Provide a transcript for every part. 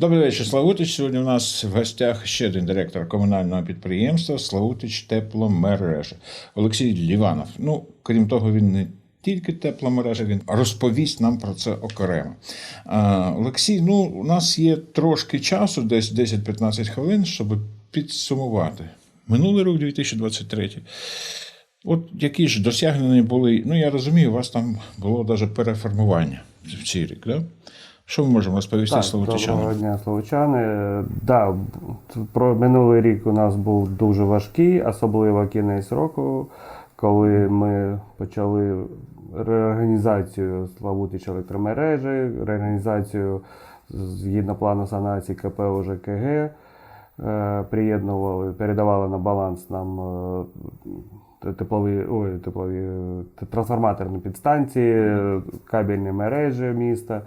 Добрий вечір, Славутич. Сьогодні у нас в гостях ще один директор комунального підприємства Славутич Тепломережа Олексій Ліванов. Ну, крім того, він не тільки тепломережа, він розповість нам про це окремо. А, Олексій, ну, у нас є трошки часу, десь 10-15 хвилин, щоб підсумувати. Минулий рік 2023. От які ж досягнення були. Ну, я розумію, у вас там було навіть переформування в цей рік, да? Що ми можемо розповісти Так, словотичанам? доброго дня, словочани. Да, про минулий рік у нас був дуже важкий, особливо кінець року, коли ми почали реорганізацію Славутич електромережі, реорганізацію згідно плану санації КП ОЖКГ. Е, Приєднували, передавали на баланс нам е, теплові, ой, теплові трансформаторні підстанції, кабельні мережі міста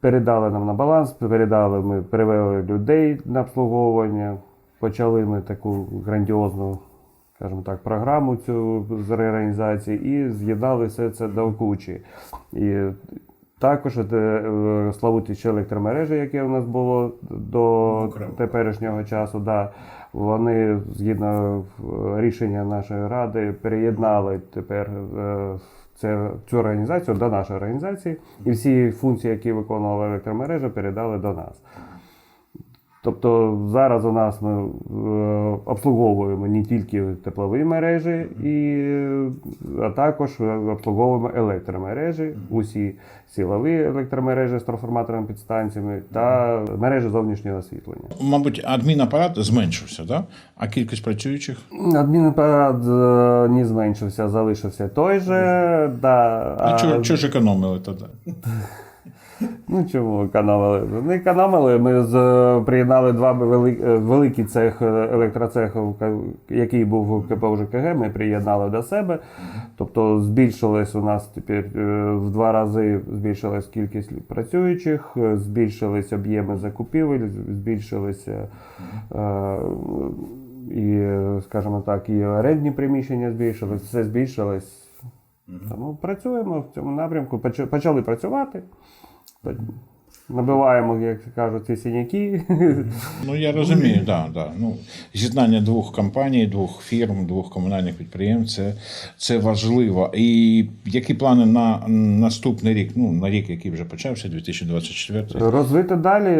передали нам на баланс, передали ми, перевели людей на обслуговування. Почали ми таку грандіозну, скажімо так, програму цю з реорганізації і з'єднали все це до кучі. І також е, електромережі, яке у нас було до теперішнього часу, да, вони згідно рішення нашої ради переєднали тепер е, це, цю організацію до нашої організації, і всі функції, які виконувала електромережа, передали до нас. Тобто зараз у нас ми е, обслуговуємо не тільки теплові мережі, і, е, а також обслуговуємо електромережі, усі силові електромережі з трансформаторними підстанціями та мережі зовнішнього освітлення. Мабуть, адмінапарат зменшився, да? а кількість працюючих Адмінапарат е, не зменшився, залишився той же. Да, а а- чого, чого ж економили тоді? Ну чому економили? Не економили. Ми з, приєднали два вели- е, великі цех е, електроцеху, який був у КП ЖКГ, ми приєднали до себе. Тобто збільшилась у нас тепер е, в два рази збільшилась кількість працюючих, е, збільшились об'єми закупівель, збільшилися. е, І, е, скажімо так, і орендні приміщення збільшились, все збільшилось. Тому працюємо в цьому напрямку. Почали працювати. Набиваємо, як кажуть, ці синяки. Ну я розумію, да, да. Ну, з'єднання двох компаній, двох фірм, двох комунальних підприємств це, це важливо. І які плани на наступний рік? Ну, на рік, який вже почався, 2024? Розвити далі,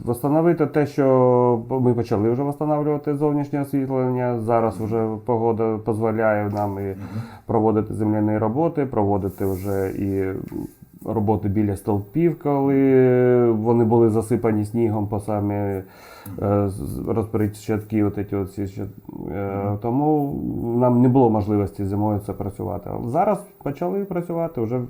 встановити те, що ми почали вже встановлювати зовнішнє освітлення. Зараз вже погода дозволяє нам і проводити земляні роботи, проводити вже і роботи біля стовпів, коли вони були засипані снігом по самі е, що, е, тому нам не було можливості зимою це працювати. Але зараз почали працювати вже.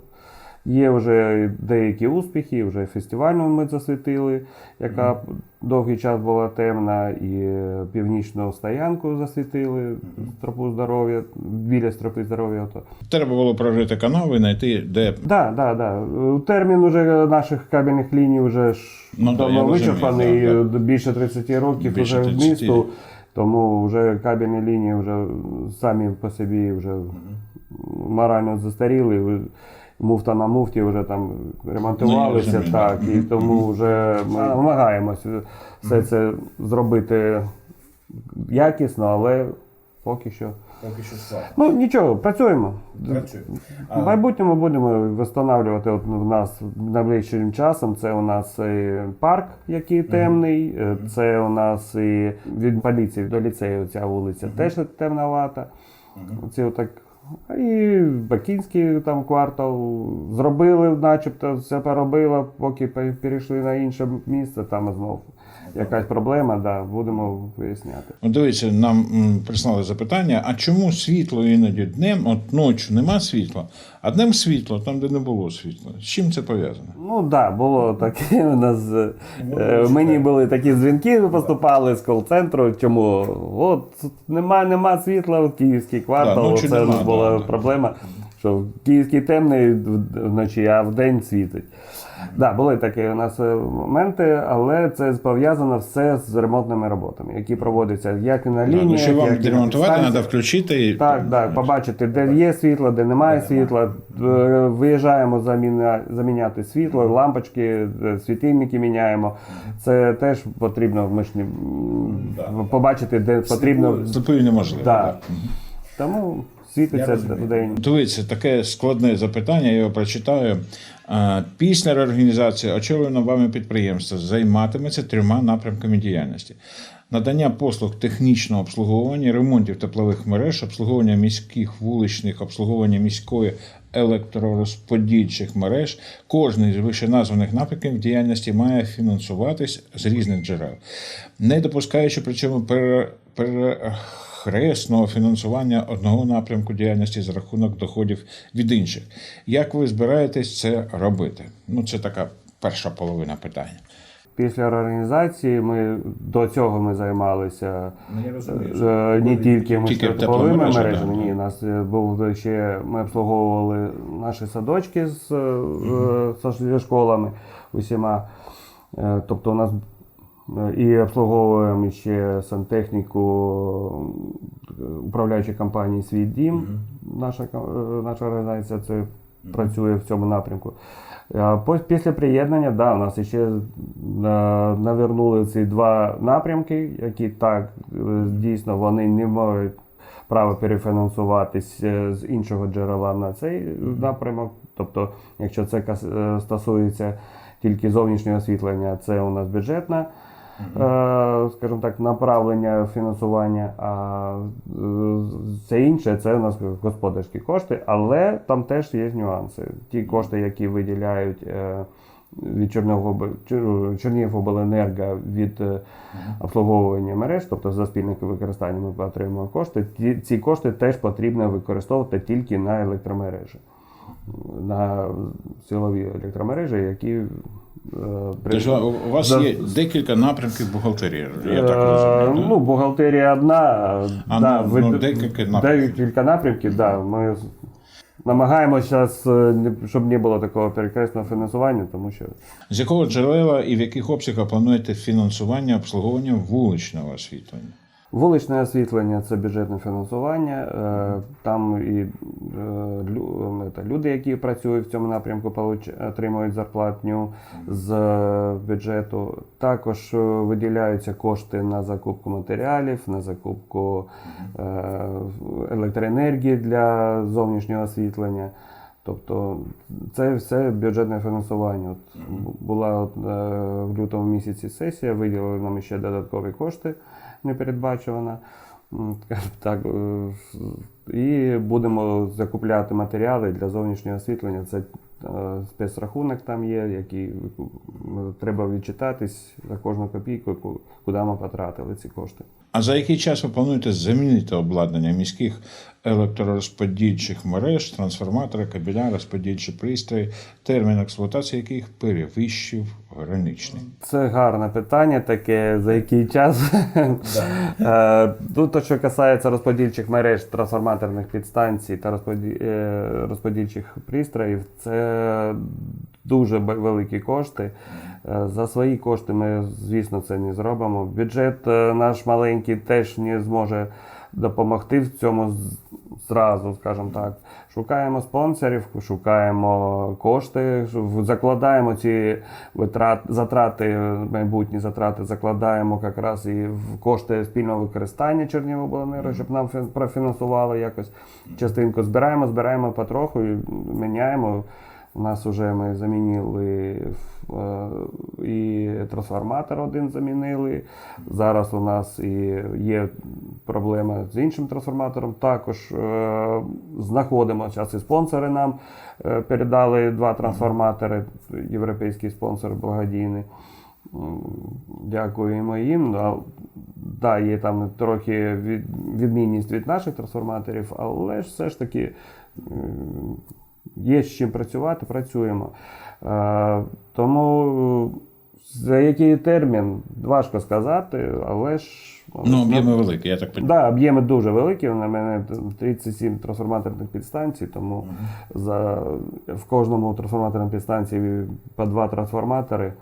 Є вже деякі успіхи, вже фестивальну ми засвітили, яка довгий час була темна, і північну стоянку засвітили стропу здоров'я, біля стропи здоров'я. То. Треба було прорити канави, знайти, де Да, да, да. Термін уже наших кабельних ліній вже Ну, давно вичерпаний, да, да. більше 30 років Більше вже в місту, тому вже кабельні лінії вже самі по собі вже морально застаріли. Муфта на муфті вже там ремонтувалися, Ну, так, і тому вже ми намагаємося все це зробити якісно, але поки що. поки що слабо. Ну нічого, працюємо. Працює. В майбутньому будемо встановлювати от в нас найближчим часом. Це у нас і парк, який темний. е, Це у нас і від поліції до ліцею ця вулиця теж темновата. Це отак. І Бакінський там квартал зробили, начебто все поробило, поки пе- перейшли на інше місце, там знов якась проблема, да, будемо виясняти. От дивіться, нам прислали запитання: а чому світло іноді днем, от ночі нема світла, а днем світло, там, де не було світла? З чим це пов'язано? Ну так, да, було таке. У нас е, мені були такі дзвінки, поступали з кол-центру. Чому? От нема, нема світла, от київський квартал. Да, це нема, була да, да. проблема. Що Київський темний вночі, а в день світить. Да, були такі у нас е, моменти, але це пов'язано все з ремонтними роботами, які проводяться як і на Ну, лінії, що вам як і відремонтувати, треба включити. і- Так, так, побачити, де є світло, де немає світла. Е, Виїжджаємо заміна, заміняти світло, лампочки, е, світильники міняємо. Це теж потрібно ми ж не, м, побачити, де потрібно. Сліпою неможливо. Да. так. Тому світиться в день. Дивіться, таке складне запитання, я його прочитаю. Після реорганізації очолюване вами підприємство займатиметься трьома напрямками діяльності: надання послуг технічного обслуговування, ремонтів теплових мереж, обслуговування міських вуличних, обслуговування міської електророзподільчих мереж. Кожний з вищеназваних напрямків діяльності має фінансуватись з різних джерел, не допускаючи при цьому пере- перехресного фінансування одного напрямку діяльності за рахунок доходів від інших. Як ви збираєтесь це робити? Ну, це така перша половина питання. Після реорганізації ми до цього ми займалися Ну, розумію, е, не тільки ми Тільки тепловими мережами. Ні, нас е, був ще ми обслуговували наші садочки з, е, зі школами усіма. Е, Тобто у нас е, і обслуговуємо ще сантехніку е, управляючої компанії Свій дім. Наша, ком- е, наша організація це працює в цьому напрямку. Після приєднання, да, у нас ще е, навернули ці два напрямки, які так е, дійсно вони не мають права перефінансуватись е, з іншого джерела на цей напрямок. Тобто, якщо це е, стосується тільки зовнішнього освітлення, це у нас бюджетна. Е, Скажімо так, направлення фінансування, а все інше це у нас господарські кошти, але там теж є нюанси. Ті кошти, які виділяють е, від Чернігівобленерго від е, обслуговування мереж, тобто за спільне використання ми отримуємо кошти. Ці кошти теж потрібно використовувати тільки на електромережі, на силові електромережі, які е, Тобто у вас За- є декілька напрямків бухгалтерії, я так Е, розумію. Ну, бухгалтерія одна, А, да, ну, ви- декілька напрямків. декілька напрямків, да. Ми намагаємося зараз, щоб не було такого перекресного фінансування, тому що З якого джерела і в яких обсягах плануєте фінансування обслуговування вуличного освітлення? Вуличне освітлення це бюджетне фінансування. е, Там і е, це люди, які працюють в цьому напрямку, отримують зарплатню з е, бюджету. Також виділяються кошти на закупку матеріалів, на закупку електроенергії для зовнішнього освітлення. Тобто це все бюджетне фінансування. От була от, в лютому місяці сесія, виділили нам ще додаткові кошти непередбачувано. М, Так, е, і будемо закупляти матеріали для зовнішнього освітлення. Це е, спецрахунок там є, який треба відчитатись за кожну копійку, куди ми потратили ці кошти. А за який час ви плануєте замінити обладнання міських електророзподільчих мереж, трансформатори, кабеля, розподільчі пристрої, термін експлуатації яких перевищив граничний? Це гарне питання, таке за який час. Е, Ну, то, що касається розподільчих мереж, трансформаторних підстанцій та е, розподільчих пристроїв, це дуже великі кошти. Е, За свої кошти ми, звісно, це не зробимо. Бюджет наш маленький теж не зможе допомогти в цьому зразу, скажімо так. Шукаємо спонсорів, шукаємо кошти, закладаємо ці витрат, затрати, майбутні затрати, закладаємо якраз і в кошти спільного використання Чернігівобленерго, щоб нам профінансували якось частинку. Збираємо, збираємо потроху і міняємо. У нас вже ми замінили е, і трансформатор один замінили. Зараз у нас і є проблема з іншим трансформатором. Також е, знаходимо зараз і спонсори нам е, передали два трансформатори. Європейський спонсор благодійний. Дякуємо їм. Да, є там трохи відмінність від наших трансформаторів, але все ж таки є з чим працювати, працюємо. Е, Тому За який термін важко сказати, але ж Ну, об'єми великі, я так розумію. Да, об'єми дуже великі. У мене 37 трансформаторних підстанцій, тому за, в кожному трансформаторній підстанції по два трансформатори.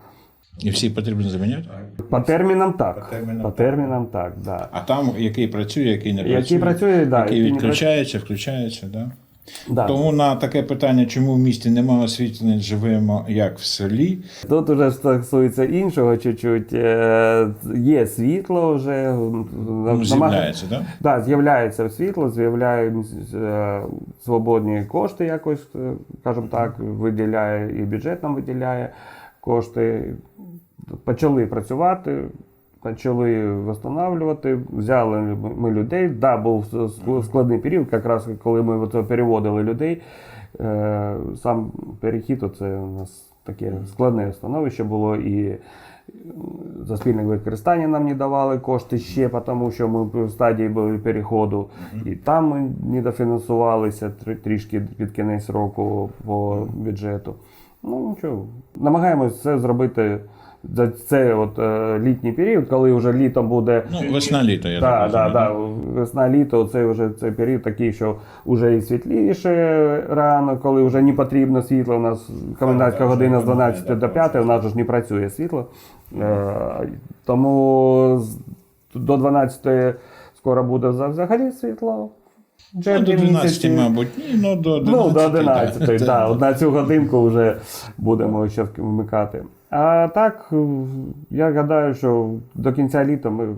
І всі потрібно заміняти? По термінам так. По термінам По термінам так, да. А там який працює, який не Який працює. працює, да, який який не відключається, включається, да? Да. Тому на таке питання, чому в місті немає освітлення, живемо як в селі. Тут вже стосується іншого чуть-чуть. Е, Є світло вже. Ну, з'являється, да? Да, з'являється світло, з'являються е, свободні кошти, якось, е, скажімо так, виділяє і бюджет нам виділяє кошти. Почали працювати, почали встановлювати, взяли ми- людей. Да, був складний період, якраз коли ми переводили людей. Е, Сам перехід, це у нас таке складне становище було і за спільне використання нам не давали кошти ще, тому що ми в стадії були переходу. І там ми не дофінансувалися трішки під кінець року по бюджету. Ну нічого. Намагаємось це зробити за цей от, е, літній період, коли вже літом буде. Ну, весна-літо, я Так, так розумію. Весна літо це вже цей період такий, що вже і світліше рано, коли вже не потрібно світло. У нас комендантська година з 12 до 5, у нас ж не працює світло. Е, Тому до 12 скоро буде взагалі світло. Ну, до 12, місяці. мабуть, ні, ну до 11. Ну, до 11, так. да. Да, на цю годинку вже будемо ще вмикати. А так, я гадаю, що до кінця літа ми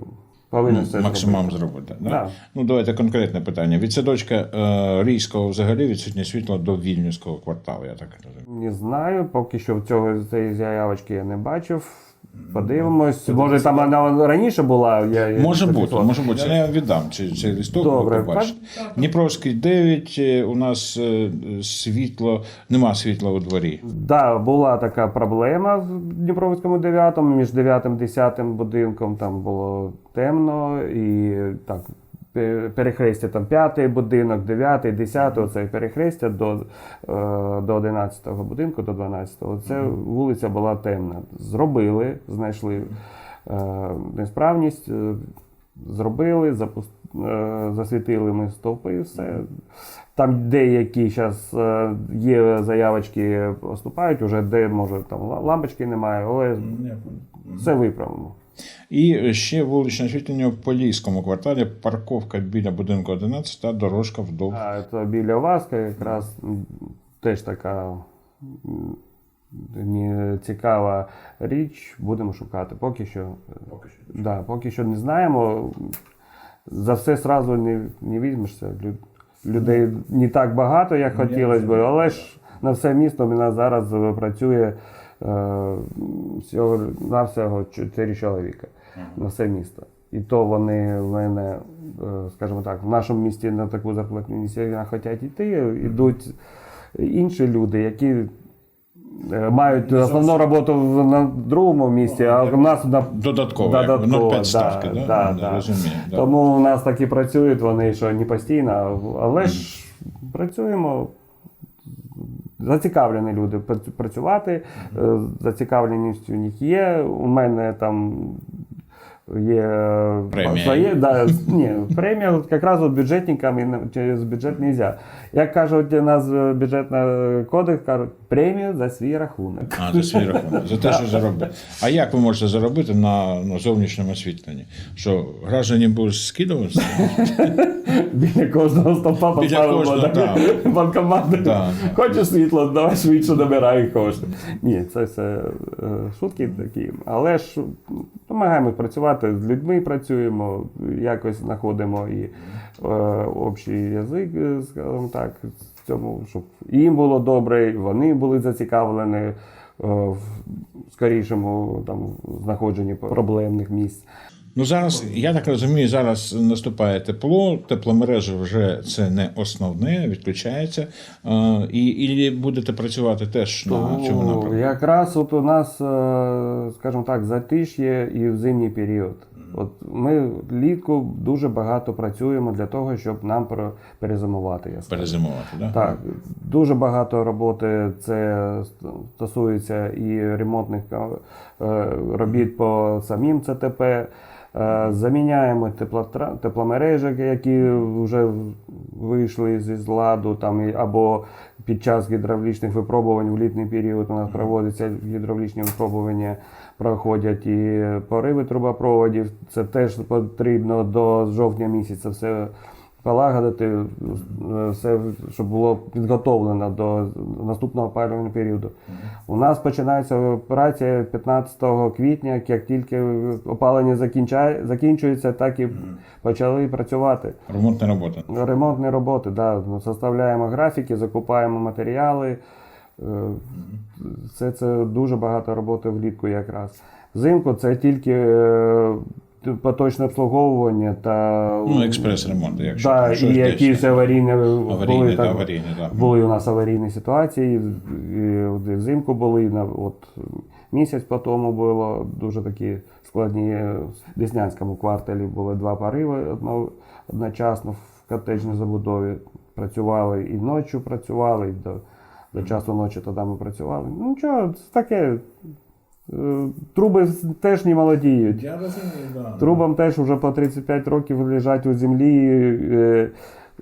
повинні Ну, все максимум зробити. зробити. Да? Да. Ну, давайте конкретне питання. Від садочка е, Рійського взагалі відсутнє світло до Вільнюського кварталу, я так розумію. Не знаю, поки що цього цієї заявочки я не бачив. Подивимось. Може, там вона раніше була. Я, я Може не бути, може бути. Я віддам чи, цей листок, Добре. ви побачите. Дніпровський 9, е, у нас е, світло, нема світла у дворі. Да, була така проблема в Дніпровському 9, між 9 і 10 будинком там було темно і так. Пе- Перехрестя там п'ятий будинок, дев'ятий, десятий, оце перехрестя до, е, до 11-го будинку, до 12-го. Це вулиця була темна. Зробили, знайшли е, несправність, е, зробили, запус... е, засвітили ми стовпи все. Там деякі зараз є заявочки, поступають, уже де може там лампочки немає, але все виправимо. І ще вуличне освітлення в Поліському кварталі, парковка біля будинку 11 та дорожка вдовж. А це біля Васка якраз теж така цікава річ. Будемо шукати. Поки що, поки що, да, поки що не знаємо. За все сразу не, не візьмешся. Людей не так багато, як хотілося б, але ж на все місто у нас зараз працює всього на всього 4 чоловіка на все місто. І то вони в мене, е, скажімо так, в нашому місті на таку зарплатню не сильно хочуть йти. Йдуть інші люди, які е, мають основну роботу на другому місці, а в нас на Додатково, Додатково, 0,5 да, ставки, да? да, Ну, да. розумію. Да. Тому у нас так і працюють вони, що не постійно, але ж працюємо. Зацікавлені люди пр- працювати, е, зацікавленість у них є. У мене там є е, Премія. своє, да, ні, премія от якраз от бюджетникам і через бюджет не можна. Як кажуть, у нас е, бюджетна кодекс, кажуть, премію за свій рахунок. А, за свій рахунок, за те, що заробив. А як ви можете заробити на ну, зовнішньому освітленні? Що граждані будуть скидуватися? Біля кожного поставимо да. банкомат. Да. Хочеш світло, давай швидше набирай кошти. Ні, це все е, шутки такі. Але ж намагаємось працювати з людьми, працюємо, якось знаходимо і е, общий язик, е, скажімо так, в цьому, щоб їм було добре, вони були зацікавлені е, в скорішому там, знаходженні проблемних місць. Ну зараз, я так розумію, зараз наступає тепло, тепломережа вже це не основне, відключається. І, і будете працювати теж на цьому Ну, напрямку. Якраз от у нас, е, скажімо так, затиш'є і в зимній період. От ми влітку дуже багато працюємо для того, щоб нам про- перезимувати. Я скажу. Перезимувати, да? Так, дуже багато роботи це стосується і ремонтних е, робіт по самим ЦТП. Е, Заміняємо теплотра- тепломережі, які вже вийшли зі ладу, там, або під час гідравлічних випробувань в літній період у нас проводяться гідравлічні випробування, проходять і пориви трубопроводів. Це теж потрібно до жовтня місяця все полагодити, е, все, щоб було підготовлено до наступного опалювального періоду. У нас починається операція 15 квітня, як тільки опалення закінчає, закінчується, так і почали працювати. Ремонтна робота. Ремонтні роботи, да, ну, составляємо графіки, закупаємо матеріали. Е, Все це дуже багато роботи влітку якраз. Взимку це тільки е, поточне обслуговування та Ну, експрес-ремонт, якщо да, і якісь аварійні, Аварійне, були, та так, аварійне, так. були у нас аварійні ситуації. І і взимку були на от місяць по тому було дуже такі складні. В Деснянському кварталі були два пориви одно, одночасно в котеджній забудові. Працювали і ночі працювали, і до, до часу ночі тоді ми працювали. Ну нічого, це таке. Е, Труби теж не молодіють. Я розумію, да. Трубам теж вже по 35 років лежать у землі. Е,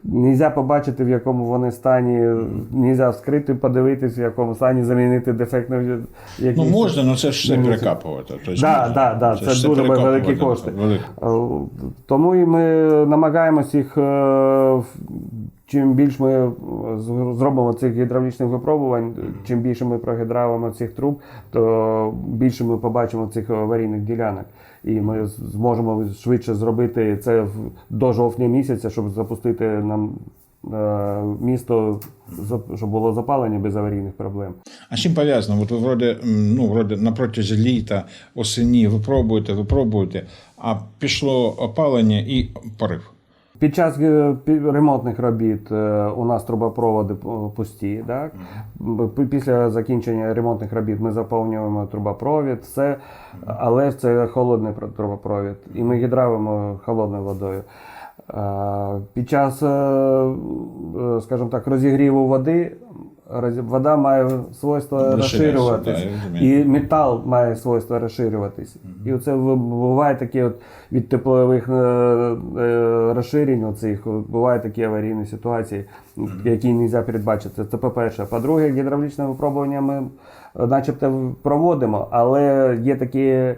Нельзя побачити, в якому вони стані, нельзя вскрити, подивитись, в якому стані замінити дефектно. Ну якісь- можна, але це ж все Ну, перекапувати. Тобто, Да, да, да, ж це дуже великі кошти. великі. Е, Тому і ми намагаємось їх, е, чим більше ми з- зробимо цих гідравлічних випробувань, чим більше ми прогідравимо цих труб, то більше ми побачимо цих аварійних ділянок. І ми зможемо швидше зробити це до жовтня місяця, щоб запустити нам е, місто, щоб було запалення без аварійних проблем. А чим пов'язано? От ви вроде, ну, вроде на протязі літа, осені ви пробуєте, ви пробуєте, а пішло опалення і порив. Під час е, ремонтних робіт е, у нас трубопроводи пусті. Так? Після закінчення ремонтних робіт ми заповнюємо трубопровід, все, але це холодний трубопровід, і ми гідравимо холодною водою. Під час, е, скажімо так, розігріву води вода має свойство розширюватись. І метал має свойство розширюватись. І оце в- буває такі от від теплових розширень, оцих, бувають такі аварійні ситуації, які не можна передбачити. Це по-перше. По-друге, гідравлічне випробування ми е, начебто проводимо, але є такі. е,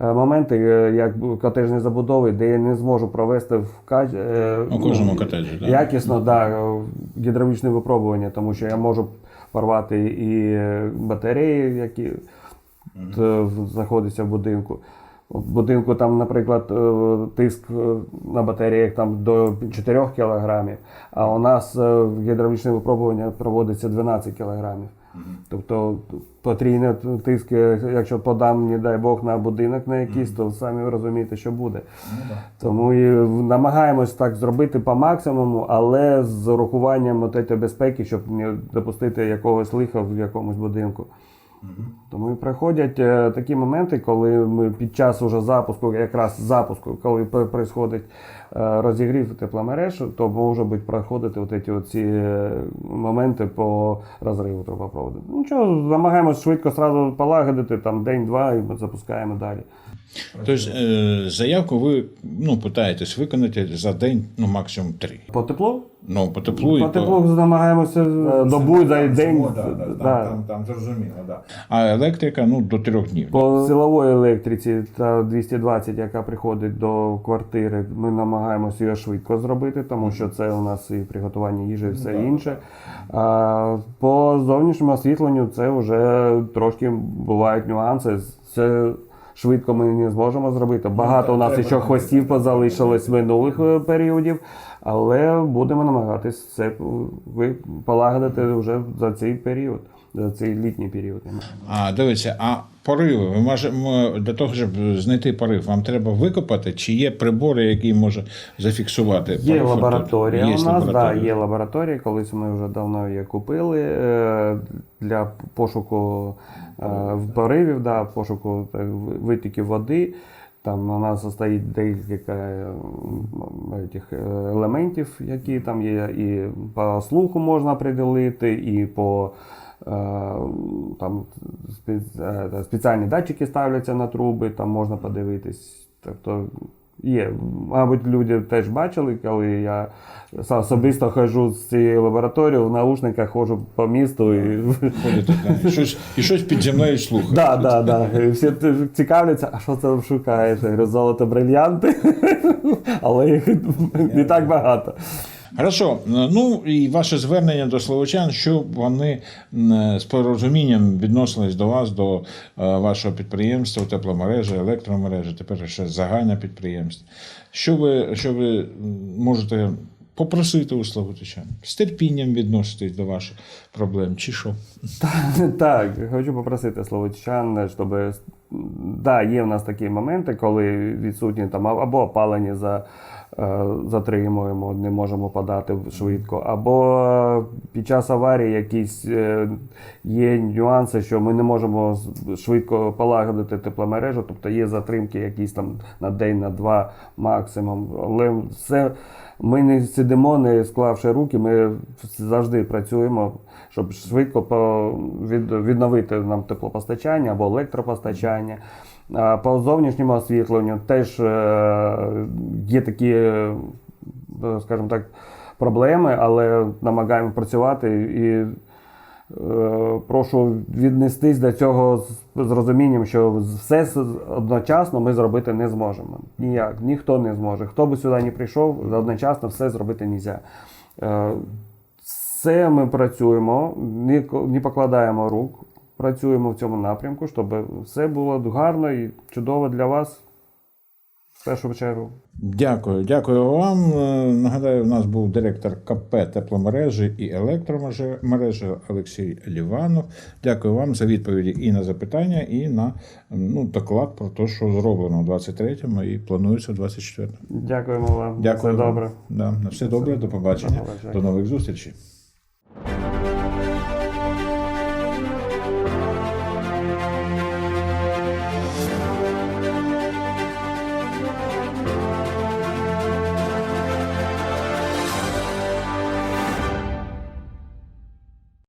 Моменти, е, як котежні забудови, де я не зможу провести в каж... У кожному котеджі, так? якісно да, гідравлічне випробування, тому що я можу порвати і батареї, які т- в- знаходяться в будинку. В будинку там, наприклад, е, тиск е, на батареях там до 4 кг, а у нас е, гідравлічне випробування проводиться 12 кг. Тобто потрійне тиск, якщо подам, не дай Бог, на будинок на якийсь, то самі ви розумієте, що буде. Тому і намагаємось так зробити по максимуму, але з урахуванням безпеки, щоб не допустити якогось лиха в якомусь будинку. Тому і приходять е, такі моменти, коли ми під час уже запуску, якраз запуску, коли відбувається розігрів тепломереж, то може бути проходити от ці, оці е, моменти по розриву трубопроводу. Нічого, намагаємось швидко сразу полагодити, там день-два, і ми запускаємо далі. Тобто е, заявку ви ну, питаєтесь виконати за день, ну максимум три. По теплу? Ну, по теплу і По теплу намагаємося е, добу за день. да. там зрозуміло, да. А електрика ну, до трьох днів. По силової електриці та 220, яка приходить до квартири, ми намагаємося її швидко зробити, тому що це у нас і приготування їжі, і все інше. А по зовнішньому освітленню це вже трошки бувають нюанси. Це швидко ми не зможемо зробити. Багато у нас ще хвостів позалишилось з минулих е, періодів, але будемо намагатись це полагодити вже за цей період. За цей літній період. А дивіться, а пориви, ви можемо для того, щоб знайти порив, вам треба викопати, чи є прибори, які може зафіксувати? Є порив отут? лабораторія Є у нас, да, є лабораторія. Колись ми вже давно її купили е, для пошуку е, поривів, да, пошуку витіків води. Там у нас стоїть декілька этих, е, елементів, які там є, і по слуху можна приділити, і по там е, спеціальні датчики ставляться на труби, там можна подивитись. Тобто Є, мабуть, люди теж бачили, коли я особисто ходжу з цієї лабораторії, в наушниках ходжу по місту і Ходите, і щось, і щось під землею слухаєте. да, да, да. Всі цікавляться, а що це шукаєш? Золото брильянти, але їх не так багато. Хорошо, ну і ваше звернення до словочан, щоб вони з порозумінням відносились до вас, до е, вашого підприємства, тепломережі, електромережі, тепер ще загальне підприємство. Що ви, що ви можете попросити у словотичан? З терпінням відноситись до ваших проблем, чи що? Так, хочу попросити словочан, щоб да, є в нас такі моменти, коли відсутні там або опалення за. Е, Затримуємо, не можемо подати швидко. Або е, під час аварії якісь е, є нюанси, що ми не можемо швидко полагодити тепломережу, тобто є затримки якісь там на день, на два максимум. Але все ми не сидимо, не склавши руки, ми завжди працюємо, щоб швидко відновити нам теплопостачання або електропостачання. По зовнішньому освітленню теж е, є такі, е, скажімо так, проблеми, але намагаємо працювати і е, прошу віднестись до цього з розумінням, що все одночасно ми зробити не зможемо. Ніяк, ніхто не зможе. Хто би сюди не прийшов, одночасно все зробити не можна. Все ми працюємо, не покладаємо рук, працюємо в цьому напрямку, щоб все було гарно і чудово для вас в першу чергу. Дякую, дякую вам. Е, Нагадаю, у нас був директор КП тепломережі і електромережі Олексій Ліванов. Дякую вам за відповіді і на запитання, і на ну, доклад про те, що зроблено у 23-му і планується у 24-му. Дякуємо вам. Дякую. Все добре. Да, на все добре, до побачення. До побачення. До нових зустрічей.